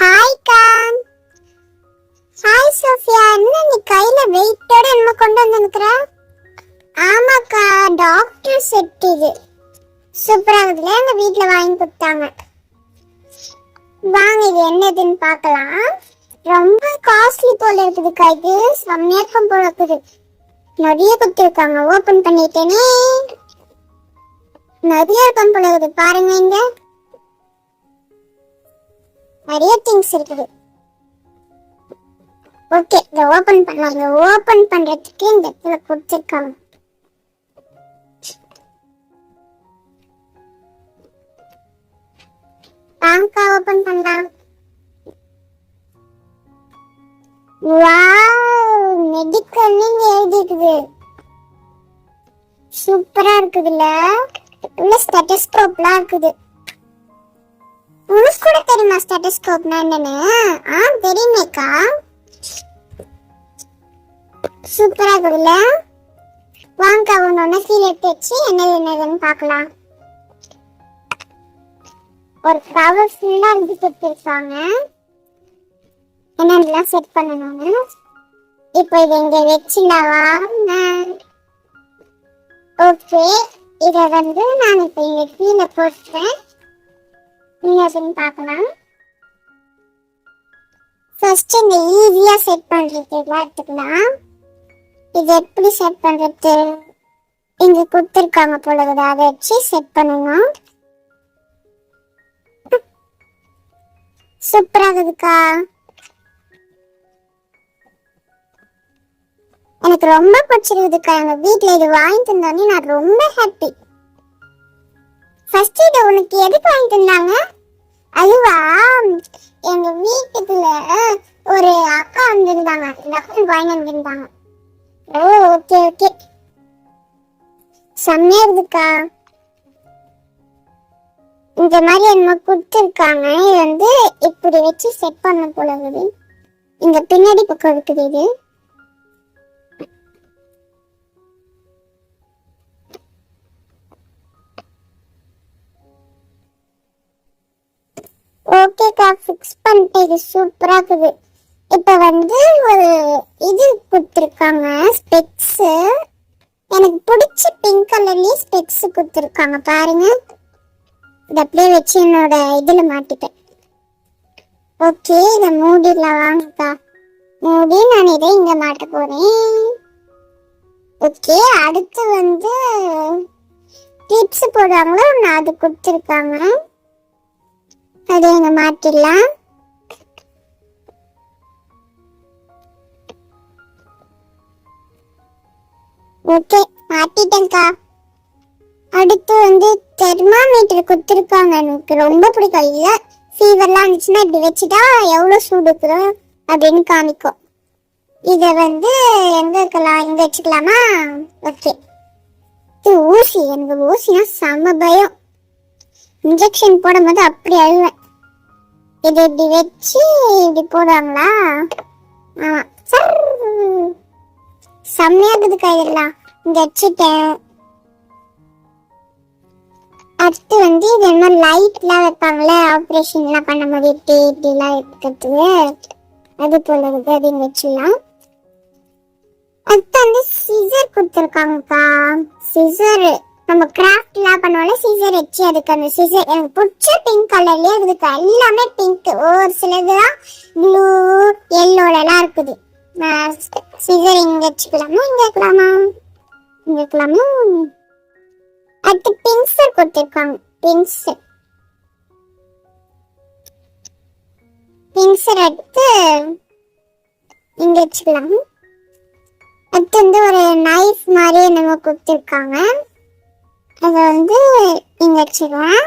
ஹாய்க்கா hi Sofia என்ன நீ கையில வெயிட்டோட என்ன கொண்டு வந்து நிக்கிற? ஆமாக்கா டாக்டர் செட் இது. சூப்பராகுதுல எங்க வீட்டுல வாங்கி கொடுத்தாங்க. வாங்க இது என்னதுன்னு பார்க்கலாம். ரொம்ப காஸ்ட்லி போல இருக்குதுக்கா இது செம்மையா இருக்கும் போல இருக்குது. நிறைய கொடுத்துருக்காங்க. ஓபன் பண்ணிட்டேனே. நிறைய இருக்கும் போல இருக்குது. பாருங்க இங்க. நிறைய திங்ஸ் இருக்குது. ஓகே இதை ஓபன் பண்ணலாம். இதை ஓபன் பண்றதுக்கு இந்த இடத்துல கொடுத்துருக்காங்க. பேங்கா ஓபன் பண்ணலாம். வாவ் மெடிக்கல் இங்க எழுதிருக்குது. சூப்பரா இருக்குதுல்ல. உள்ள ஸ்டெட்டஸ்கோப்லாம் இருக்குது. தெரியுமா ஸ்டெட்டஸ்கோப்னா என்னன்னு? ஆ தெரியுமேக்கா சூப்பரா இருக்குல்ல வாங்கக்கா ஒன்று ஒன்று கீழே எடுத்து வச்சு என்னது என்னதுன்னு பார்க்கலாம். ஒரு கவர் ஃபுல்லாக இருந்து கொடுத்துருக்காங்க என்னென்னலாம் செட் பண்ணணும்னு? இப்போ இதை இங்கே வச்சுடவா ஓகே இதை வந்து நான் இப்போ இங்கே கீழே போட்டுறேன். நீங்க அப்படின்னு பார்க்கலாம் ஃபர்ஸ்ட் இந்த ஈஸியா செட் பண்றது எடுத்துக்கலாம் இது எப்படி செட் பண்றது? இங்க கொடுத்துருக்காங்க போல அதை வச்சு செட் பண்ணணும்? சூப்பர் ஆகுதுக்கா எனக்கு ரொம்ப பிடிச்சிருக்குதுக்கா. எங்க வீட்டுல இது வாங்கி தந்தோடனே நான் ரொம்ப ஹாப்பி ஃபர்ஸ்ட் இது உனக்கு எதுக்கு வாங்கி தந்தாங்க அதுவா எங்க வீட்டுக்குள்ள ஒரு அக்கா வந்திருந்தாங்க. இந்த அக்கா வாங்கி வந்திருந்தாங்க. ஓ ஓகே ஓகே. செம்மையா இருக்குக்கா இந்த மாதிரி என்ன கொடுத்துருக்காங்க. இது வந்து இப்படி வச்சு செட் பண்ண போல இருக்குது. இந்த பின்னாடி பக்கம் இருக்குது இது. ஓகேக்கா ஃபிக்ஸ் பண்ணிட்டு இது சூப்பராக இருக்குது. இப்போ வந்து ஒரு இது கொடுத்துருக்காங்க ஸ்பெக்ஸு எனக்கு பிடிச்ச பிங்க் கலர்லேயே ஸ்பெக்ஸு கொடுத்துருக்காங்க. பாருங்க. இதை அப்படியே வச்சு என்னோட இதில் மாட்டிப்பேன். ஓகே இதை மூடிடலாம். வாங்கக்கா. மூடி நான் இதை இங்கே மாட்ட போகிறேன் ஓகே அடுத்து வந்து டிப்ஸ் போடுவாங்களோ ஒன்று அது கொடுத்துருக்காங்க. அது இங்க மாட்டிடலாம் ஓகே மாட்டிட்டேன்க்கா அடுத்து வந்து தெர்மாமீட்டர் கொடுத்துருக்காங்க. எனக்கு ரொம்ப பிடிக்கும். இல்லை ஃபீவர்லாம் இருந்துச்சுன்னா இப்படி வச்சுட்டா எவ்வளோ சூடு இருக்குதோ அப்படின்னு காமிக்கும். இதை வந்து எங்க இருக்கலாம்? இங்க வச்சுக்கலாமா? ஓகே. இது ஊசி. எனக்கு ஊசினா செம பயம். இன்ஜெக்ஷன் போடும்போது அப்படி அழுவேன். இது இப்படி வச்சு இப்படி போடுவாங்களா? ஆமாம் சார். செம்மையா இருக்குதுக்கா இதெல்லாம். இங்க வச்சுட்டேன். அடுத்து வந்து இது என்ன லைட்லாம் வைப்பாங்களே ஆப்ரேஷன்லாம் பண்ணும்போது இப்படி இப்படிலாம் இருக்கிறதுக்கு அது போல இருக்கு அப்படின்னு வச்சுலாம் அடுத்து வந்து சிசர் கொடுத்துருக்காங்கக்கா. சிசர் நம்ம கிராஃப்ட்லாம் பண்ணுவோம்ல சீசர் வச்சு அதுக்கு அந்த சீசர் எனக்கு பிடிச்ச பிங்க் கலர்லயே இருக்குதுக்கா எல்லாமே பிங்க் ஒரு சிலதுலாம் ப்ளூ எல்லோலலாம் இருக்குது. சீசர் சிசர் இங்க வச்சுக்கலாமா இங்க வைக்கலாமா? இங்க வைக்கலாமா? அடுத்து பின்சர் கொடுத்துருக்காங்க. பின்சர் பின்சர் எடுத்து இங்க வச்சுக்கலாம். அடுத்து வந்து ஒரு நைஃப் மாதிரி நம்ம கொடுத்துருக்காங்க. அதை வந்து இங்க வச்சுக்கலாம்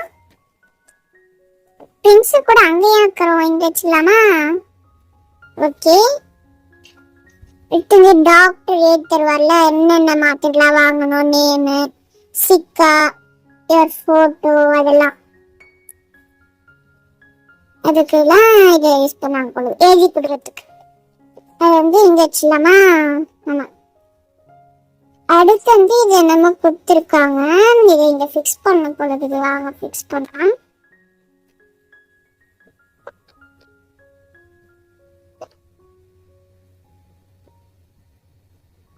பின்சர் கூட அங்கேயே வைக்கிறோம் இங்க வச்சுக்கலாமா ஓகே அடுத்து டாக்டர் ஏறி தருவார்ல என்னென்ன மாத்திரலாம் வாங்கணும்? நேமு சிக்கா யுவர் ஃபோட்டோ அதெல்லாம். அதுக்கெல்லாம் இதை யூஸ் பண்ணாங்க போல எழுதி கொடுக்கறதுக்கு. அது வந்து இங்க வச்சிடலாமா? ஆமாம் அடுத்து வந்து இது என்னமோ கொடுத்துருக்காங்க. இதை இங்க ஃபிக்ஸ் பண்ண போலது வாங்க ஃபிக்ஸ் பண்ணலாம்.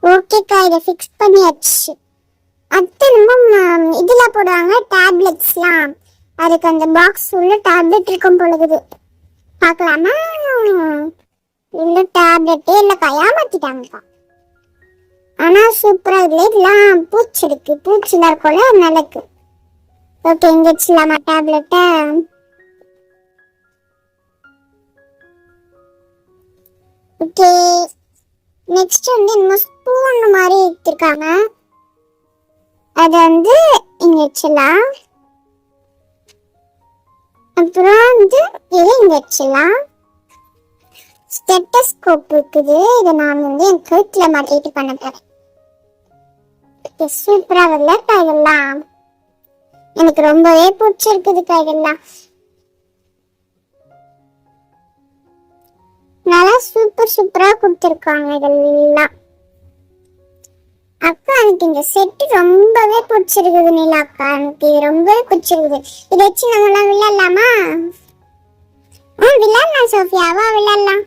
ஓகேக்கா இதை ஃபிக்ஸ் பண்ணியாச்சு. அடுத்து நம்ம இதில் போடுவாங்க டேப்லெட்ஸ்லாம் அதுக்கு அந்த பாக்ஸ் உள்ள டேப்லெட் இருக்கும் பொழுது. பார்க்கலாமா? இன்னும் டேப்லெட்டே இல்லைக்கா ஏமாத்திட்டாங்கக்கா. ஆனால் சூப்பரா இல்லை. இதெல்லாம் பூச்சி இருக்கு. பூச்சிலாம் இருக்கும்ல அதனால ஓகே இங்க வச்சிடலாமா. டேப்லெட்டை ஓகே நெக்ஸ்ட் வந்து இன்னும் ஸ்பூன் மாதிரி எடுத்திருக்காங்க. அது வந்து இங்க வச்சிடலாம். அப்புறம் வந்து இது இங்க வச்சிடலாம். ஸ்டெட்டஸ்கோப் இருக்குது. இதை நான் வந்து என் கழுத்துல மாட்டிட்டு பண்ண போறேன். சூப்பரா வரலக்கா இதெல்லாம்? எனக்கு ரொம்பவே பிடிச்சிருக்குதுக்கா இதெல்லாம். நல்லா சூப்பர் சூப்பரா கொடுத்துருக்காங்க இதெல்லாம். அக்கா எனக்கு இந்த செட்டு ரொம்பவே பிடிச்சிருக்குது நீலா அக்கா. எனக்கு இது ரொம்பவே பிடிச்சிருக்குது இதை வச்சு நம்மளாம் விளையாடலாமா? ஆ விளையாடலாம் சோஃபியாவா விளையாடலாம்.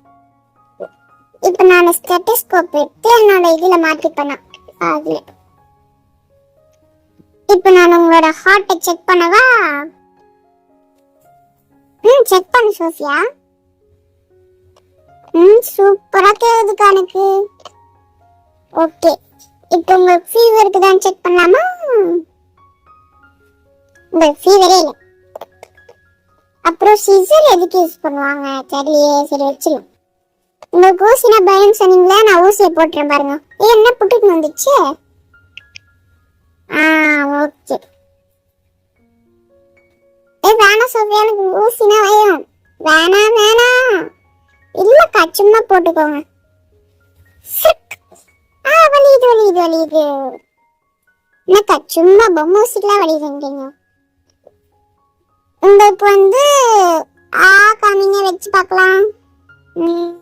இப்போ நான் ஸ்டெட்டிஸ்கோப் எடுத்து என்னோட இதில் மாட்டிப்பேன் அதுல இப்போ நான் உங்களோட ஹார்ட்டை செக் பண்ணவா? ம் செக் பண்ணு சோஃபியா. ம் சூப்பரா கேக்குதுக்கா எனக்கு. ஓகே. இப்போ உங்களுக்கு ஃபீவர் இருக்குதான்னு செக் பண்ணலாமா? உங்களுக்கு ஃபீவரே இல்லை. அப்புறம் சிசர் எதுக்கு யூஸ் பண்ணுவாங்க? தெரியலையே சரி வச்சிடலாம் உங்களுக்கு ஊசினா பயம் சொன்னீங்களா நான் ஊசியை போட்டுறேன் பாருங்க. ஏ என்ன புட்டுக்கு வந்துச்சு? ஆ ஓகே. ஏ வேணாம் சோஃபியா எனக்கு ஊசினா வயம் வேணாம் வேணாம் இல்லக்கா சும்மா போட்டுக்கோங்க. ஆ வலியுது வலியுது வலியுது. என்னக்கா சும்மா பொம்மை ஊசிக்கெல்லாம் வலியுதுன்றீங்க உங்களுக்கு வந்து ஆ காமிங்க வச்சு பார்க்கலாம். ம்,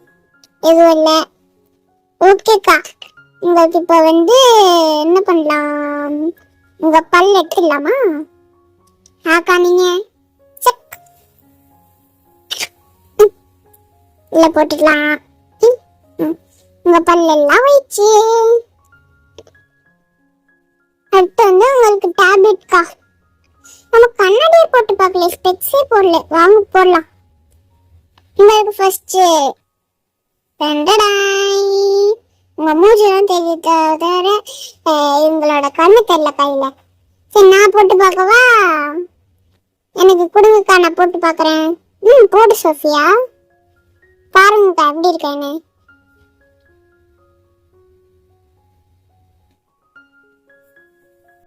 எதுவும் இல்லை. ஓகேக்கா. உங்களுக்கு இப்போ வந்து என்ன பண்ணலாம்? உங்க பல் எடுத்துடலாமா? ஆக்கா நீங்கள் செக். இல்ல போட்டுக்கலாம். உங்கள் உங்க பல்லெல்லாம் வச்சு அடுத்து வந்து உங்களுக்கு டேப்லெட்க்கா. நம்ம கண்ணாடியே போட்டு பார்க்கல ஸ்பெக்ஸே போடல. வாங்க போடலாம். உங்களுக்கு ஃபர்ஸ்ட் உங்க மூஞ்சிலாம் தெரியுது தவிர இவங்களோட கண்ணு தெரியல கையில சரி நான் போட்டு பார்க்கவா? எனக்கு கொடுங்கக்கா நான் போட்டு பார்க்குறேன். ம் போட்டு சோஃபியா. பாருங்கக்கா எப்படி இருக்கேன்னு.